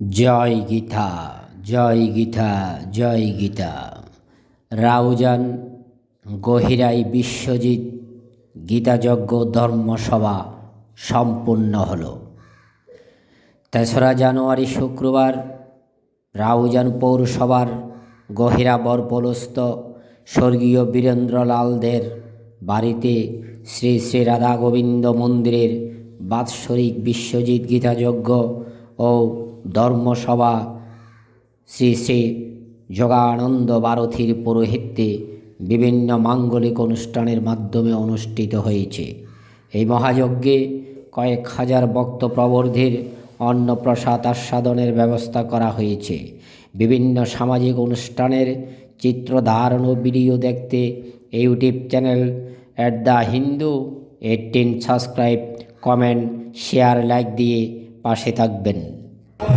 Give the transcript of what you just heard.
জয় গীতা জয় গীতা জয় গীতা। রাউজান, গহিরাই বিশ্বজিৎ, গীতাযজ্ঞ ধর্মসভা সম্পূর্ণ হল। তেসরা জানুয়ারি শুক্রবার রাউজান পৌরসভার গহিরা বরপলস্থ স্বর্গীয় বীরেন্দ্রলালদের বাড়িতে শ্রী শ্রী রাধা গোবিন্দ মন্দিরের বাৎসরিক বিশ্বজিৎ গীতাযজ্ঞ ও ধর্মসভা শ্রী শ্রী যোগানন্দ ভারতীর পৌরোহিত্যে বিভিন্ন মাঙ্গলিক অনুষ্ঠানের মাধ্যমে অনুষ্ঠিত হয়েছে। এই মহাযজ্ঞে কয়েক হাজার ভক্ত প্রবর্ধের অন্নপ্রসাদ আস্বাদনের ব্যবস্থা করা হয়েছে। বিভিন্ন সামাজিক অনুষ্ঠানের চিত্র ধারণ ও ভিডিও দেখতে YouTube channel at the Hindu eighteen subscribe, comment, share, like দিয়ে পাশে থাকবেন।